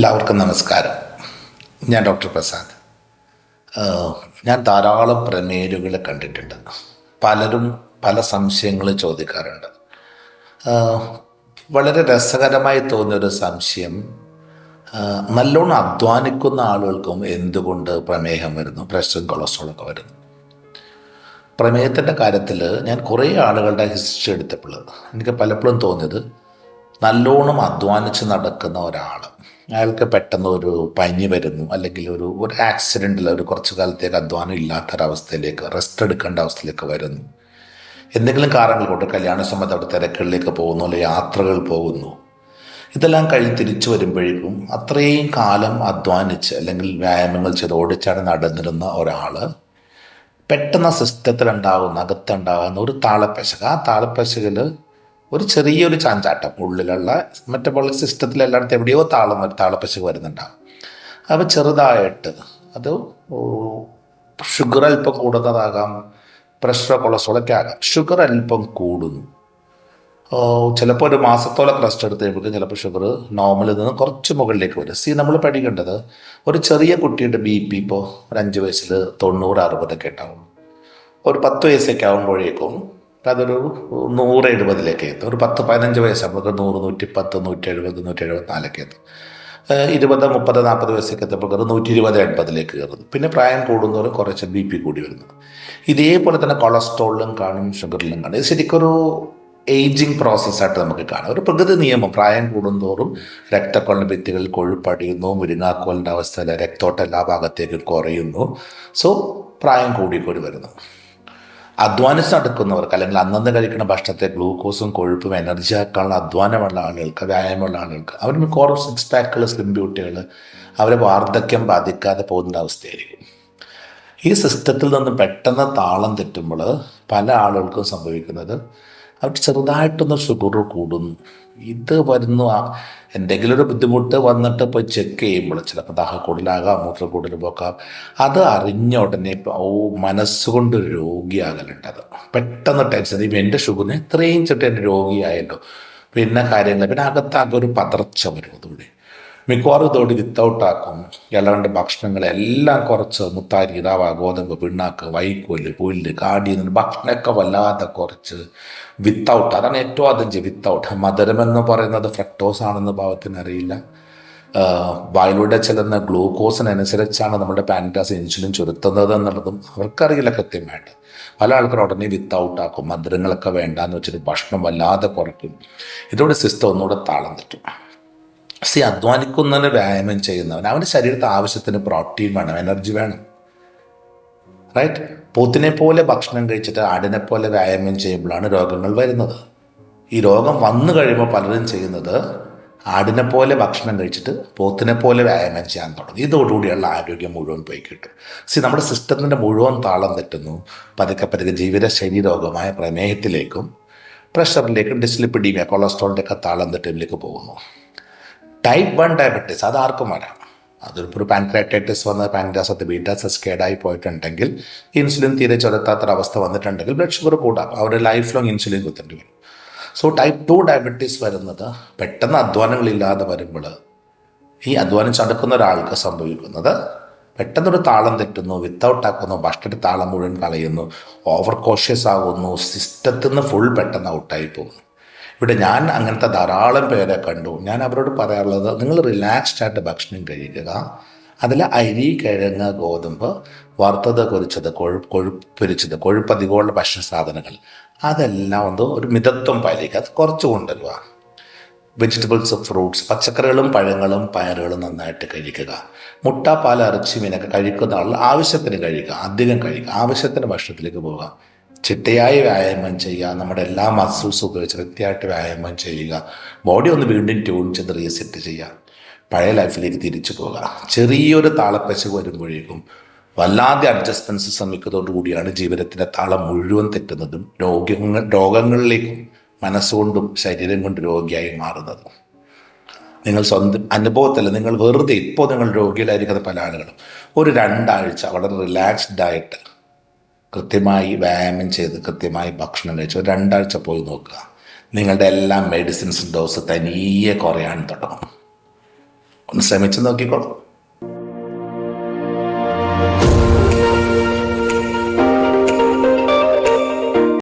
എല്ലാവർക്കും നമസ്കാരം. ഞാൻ ഡോക്ടർ പ്രസാദ്. ഞാൻ ധാരാളം പ്രമേരുകളെ കണ്ടിട്ടുണ്ട്. പലരും പല സംശയങ്ങൾ ചോദിക്കാറുണ്ട്. വളരെ രസകരമായി തോന്നിയൊരു സംശയം നല്ലോണം അധ്വാനിക്കുന്ന ആളുകൾക്കും എന്തുകൊണ്ട് പ്രമേഹം വരുന്നു പ്രഷറും കൊളസ്ട്രോളൊക്കെ വരുന്നു? പ്രമേഹത്തിന്റെ കാര്യത്തിൽ ഞാൻ കുറേ ആളുകളുടെ ഹിസ്റ്ററി എടുത്തപ്പോൾ എനിക്ക് പലപ്പോഴും തോന്നിയത് നല്ലോണം അധ്വാനിച്ച് നടക്കുന്ന ഒരാൾ അയാൾക്ക് പെട്ടെന്ന് ഒരു പനി വരുന്നു അല്ലെങ്കിൽ ഒരു ഒരു ആക്സിഡന്റിൽ ഒരു കുറച്ച് കാലത്തേക്ക് അധ്വാനം ഇല്ലാത്തൊരവസ്ഥയിലേക്ക് റെസ്റ്റ് എടുക്കേണ്ട അവസ്ഥയിലേക്ക് വരുന്നു. എന്തെങ്കിലും കാരണങ്ങൾ കൊണ്ട് കല്യാണ സമയത്ത് അവിടെ തിരക്കുകളിലേക്ക് പോകുന്നു അല്ലെങ്കിൽ യാത്രകൾ പോകുന്നു. ഇതെല്ലാം കഴിഞ്ഞ് തിരിച്ചു വരുമ്പോഴേക്കും അത്രയും കാലം അധ്വാനിച്ച് അല്ലെങ്കിൽ വ്യായാമങ്ങൾ ചെയ്ത് ഓടിച്ചാണ് നടന്നിരുന്ന ഒരാൾ പെട്ടെന്ന് സിസ്റ്റത്തിലുണ്ടാകുന്ന അകത്തുണ്ടാകുന്ന ഒരു താളപ്പശക. ആ താളപ്പശകിൽ ഒരു ചെറിയൊരു ചാഞ്ചാട്ടം ഉള്ളിലുള്ള മെറ്റബോളിക് സിസ്റ്റത്തിൽ എല്ലായിടത്തും എവിടെയോ താളം ഒരു വരുന്നുണ്ടാവും. അപ്പോൾ ചെറുതായിട്ട് അത് ഷുഗർ അല്പം കൂടുന്നതാകാം പ്രഷർ കൊളസ്ട്രോളൊക്കെ ആകാം. ഷുഗർ അല്പം കൂടുന്നു. ചിലപ്പോൾ ഒരു മാസത്തോളം റെസ്റ്റ് എടുത്ത് കഴിയുമ്പോഴേക്കും ചിലപ്പോൾ ഷുഗർ നോർമലിൽ നിന്ന് കുറച്ച് മുകളിലേക്ക് വരും. സി നമ്മൾ പഠിക്കേണ്ടത് ഒരു ചെറിയ കുട്ടിയുടെ ബി പി ഇപ്പോൾ ഒരു അഞ്ച് വയസ്സിൽ തൊണ്ണൂറ് അറുപതൊക്കെ ഉണ്ടാവും ഒരു പത്ത് വയസ്സൊക്കെ ആകുമ്പോഴേക്കും അതൊരു നൂറ് എഴുപതിലേക്ക് എത്തും. ഒരു പത്ത് പതിനഞ്ച് വയസ്സാകുമ്പോൾ നൂറ് നൂറ്റി പത്ത് നൂറ്റി എഴുപത് നൂറ്റി എഴുപത്തിനാലൊക്കെ എത്തും ഇരുപത് മുപ്പത് നാൽപ്പത് വയസ്സൊക്കെ എത്തുമ്പോൾ കയറും നൂറ്റി ഇരുപത് എൺപതിലേക്ക് കയറുന്നു. പിന്നെ പ്രായം കൂടുന്നവരും കുറച്ച് ബി പി കൂടി വരുന്നു. ഇതേപോലെ തന്നെ കൊളസ്ട്രോളിലും കാണും ഷുഗറിലും കാണും. ഇത് ശരിക്കൊരു ഏജിങ് പ്രോസസ്സായിട്ട് നമുക്ക് കാണാം. ഒരു പ്രകൃതി നിയമം. പ്രായം കൂടുന്തോറും രക്തക്കൊള്ള ഭിത്തികളിൽ കൊഴുപ്പടിയുന്നു മുരിങ്ങാക്കോലിന്റെ അവസ്ഥയിൽ രക്തോട്ടം എല്ലാ ഭാഗത്തേക്കും കുറയുന്നു. സോ പ്രായം കൂടിക്കൂടി വരുന്നു. അധ്വാനിച്ച് നടക്കുന്നവർക്ക് അല്ലെങ്കിൽ അന്നന്ന് കഴിക്കുന്ന ഭക്ഷണത്തെ ഗ്ലൂക്കോസും കൊഴുപ്പും എനർജി ആക്കാനുള്ള അധ്വാനമുള്ള ആളുകൾക്ക് വ്യായാമമുള്ള ആളുകൾക്ക് അവർ മിക്കവാറും സിക്സ് പാക്കുകൾ സ്ലിം ബ്യൂട്ടികൾ അവരെ വാർദ്ധക്യം ബാധിക്കാതെ പോകുന്ന അവസ്ഥയായിരിക്കും. ഈ സിസ്റ്റത്തിൽ നിന്ന് പെട്ടെന്ന് താളം തെറ്റുമ്പോൾ പല ആളുകൾക്കും സംഭവിക്കുന്നത് അവർ ചെറുതായിട്ടൊന്ന് ഷുഗർ കൂടുന്നു. ഇത് വരുന്നു എന്തെങ്കിലും ഒരു ബുദ്ധിമുട്ട് വന്നിട്ട് ഇപ്പോൾ ചെക്ക് ചെയ്യുമ്പോൾ ചിലപ്പോൾ ദാഹക്കൂടലാകാം കൂടുതൽ പോക്കാം അത് അറിഞ്ഞ ഉടനെ ഓ മനസ്സുകൊണ്ട് രോഗിയാകലുണ്ട് അത്. പെട്ടെന്ന് ടെൻഷൻ ഇപ്പം എന്റെ ഷുഗറിന് ഇത്രയും ചെട്ട് എന്റെ രോഗിയായല്ലോ. പിന്നെ കാര്യങ്ങൾ പിന്നെ അകത്താകെ ഒരു പതർച്ച വരും അതുകൂടി മിക്കവാറും ഇതോട് വിത്തൗട്ട് ആക്കും. ഇളവന്റെ ഭക്ഷണങ്ങളെല്ലാം കുറച്ച് മുത്താരി റവ ഗോതമ്പ് പിണ്ണാക്ക് വൈക്കോൽ പുല്ല് കാടി ഭക്ഷണമൊക്കെ വല്ലാതെ കുറച്ച് വിത്തൗട്ട് അതാണ് ഏറ്റവും ചെയ്യും വിത്തൗട്ട് മധുരമെന്ന് പറയുന്നത് ഫ്രക്ടോസ് ആണെന്ന് ഭാവത്തിന് അറിയില്ല. വായിലൂടെ ചെല്ലുന്ന ഗ്ലൂക്കോസിനനുസരിച്ചാണ് നമ്മുടെ പാന്റാസ് ഇൻസുലിൻ ചുരുത്തുന്നത് എന്നുള്ളതും അവർക്കറിയില്ല കൃത്യമായിട്ട്. പല ആൾക്കാരും ഉടനെ വിത്തൗട്ട് ആക്കും. മധുരങ്ങളൊക്കെ വേണ്ടാന്ന് വെച്ചിട്ട് ഭക്ഷണം വല്ലാതെ കുറയ്ക്കും. ഇതോടെ സിസ്റ്റം ഒന്നുകൂടെ താളം തെറ്റും. സി അധ്വാനിക്കുന്നവന് വ്യായാമം ചെയ്യുന്നവൻ. അവന്റെ ശരീരത്തെ ആവശ്യത്തിന് പ്രോട്ടീൻ വേണം എനർജി വേണം. റൈറ്റ് പോത്തിനെ പോലെ ഭക്ഷണം കഴിച്ചിട്ട് ആടിനെ പോലെ വ്യായാമം ചെയ്യുമ്പോഴാണ് രോഗങ്ങൾ വരുന്നത്. ഈ രോഗം വന്നു കഴിയുമ്പോൾ പലരും ചെയ്യുന്നത് ആടിനെ പോലെ ഭക്ഷണം കഴിച്ചിട്ട് പോത്തിനെ പോലെ വ്യായാമം ചെയ്യാൻ തുടങ്ങും. ഇതോടുകൂടിയുള്ള ആരോഗ്യം മുഴുവൻ പോയി കിട്ടും. സി നമ്മുടെ സിസ്റ്റത്തിന്റെ മുഴുവൻ താളം തെറ്റുന്നു. പതുക്കെ പതുക്കെ ജീവിതശൈലി രോഗമായ പ്രമേഹത്തിലേക്കും പ്രഷറിലേക്കും ഡിസ്ലിപ്പിഡീമിയ കൊളസ്ട്രോളിന്റെ ഒക്കെ താളം തെറ്റിലേക്ക് പോകുന്നു. ടൈപ്പ് വൺ ഡയബറ്റീസ് അത് ആർക്കും വരാം. ഒരു പാൻക്രാറ്റൈറ്റിസ് വന്ന് പാൻക്രാസത്ത് ബീറ്റാസസ് കേടായി പോയിട്ടുണ്ടെങ്കിൽ ഇൻസുലിൻ തീരെ ചുരത്താത്തൊരവസ്ഥ വന്നിട്ടുണ്ടെങ്കിൽ ബ്ലഡ് ഷുഗർ കൂടാം. അവർ ലൈഫ് ലോങ് ഇൻസുലിൻ കുത്തേണ്ടി വരും. സോ ടൈപ്പ് ടു ഡയബറ്റീസ് വരുന്നത് പെട്ടെന്ന് അധ്വാനങ്ങളില്ലാതെ വരുമ്പോൾ ഈ അധ്വാനം ചടക്കുന്ന ഒരാൾക്ക് സംഭവിക്കുന്നത് പെട്ടെന്നൊരു താളം തെറ്റുന്നു വിത്തൗട്ട് ആക്കുന്നു ഭക്ഷണത്തിൽ താളം മുഴുവൻ കളയുന്നു ഓവർ കോഷ്യസ് ആകുന്നു സിസ്റ്റത്തിൽ നിന്ന് ഫുൾ പെട്ടെന്ന് ഔട്ടായി പോകുന്നു. ഇവിടെ ഞാൻ അങ്ങനത്തെ ധാരാളം പേരെ കണ്ടു. ഞാൻ അവരോട് പറയാറുള്ളത് നിങ്ങൾ റിലാക്സ്ഡ് ആയിട്ട് ഭക്ഷണം കഴിക്കുക. അതിൽ അരി കിഴങ്ങ് ഗോതമ്പ് വറുത്തത് കുറിച്ചത് കൊഴു കൊഴുപ്പൊരിച്ചത് കൊഴുപ്പ് അധികമുള്ള ഭക്ഷണ സാധനങ്ങൾ. അതെല്ലാം ഒന്ന് ഒരു മിതത്വം പാലിക്കുക. അത് കുറച്ച് കൊണ്ടുവരിക. വെജിറ്റബിൾസ് ഫ്രൂട്ട്സ് പച്ചക്കറികളും പഴങ്ങളും പയറുകളും നന്നായിട്ട് കഴിക്കുക. മുട്ട പാൽ ഇറച്ചി മീനൊക്കെ കഴിക്കുന്ന ആൾ ആവശ്യത്തിന് കഴിക്കുക. അധികം കഴിക്കുക. ആവശ്യത്തിന് ഭക്ഷണത്തിലേക്ക് പോവുക. ചിട്ടയായി വ്യായാമം ചെയ്യുക നമ്മുടെ എല്ലാ മസിൽസും ഉപയോഗിച്ച് കൃത്യമായിട്ട് വ്യായാമം ചെയ്യുക. ബോഡി ഒന്ന് വീണ്ടും ട്യൂൺ ചെയ്ത് റീസെറ്റ് ചെയ്യുക. പഴയ ലൈഫിലേക്ക് തിരിച്ചു പോകുക ചെറിയൊരു താളപ്പശ വരുമ്പോഴേക്കും വല്ലാതെ അഡ്ജസ്റ്റ്മെന്റ്സ് ശ്രമിക്കുന്നതോടുകൂടിയാണ് ജീവിതത്തിന്റെ താളം മുഴുവൻ തെറ്റുന്നതും രോഗങ്ങൾ രോഗങ്ങളിലേക്കും മനസ്സുകൊണ്ടും ശരീരം കൊണ്ടും രോഗിയായി മാറുന്നത്. നിങ്ങൾ സ്വന്തം അനുഭവത്തിൽ നിങ്ങൾ വെറുതെ ഇപ്പോൾ നിങ്ങൾ രോഗികളായിരിക്കുന്ന പല ആളുകളും ഒരു രണ്ടാഴ്ച വളരെ റിലാക്സ്ഡ് ആയിട്ട് കൃത്യമായി വ്യായാമം ചെയ്ത് കൃത്യമായി ഭക്ഷണം കഴിച്ച് രണ്ടാഴ്ച പോയി നോക്കുക. നിങ്ങളുടെ എല്ലാ മെഡിസിൻസ് ഡോസ് തനിയെ കുറയാൻ തുടങ്ങും. ഒന്ന് ശ്രമിച്ച് നോക്കിക്കോളൂ.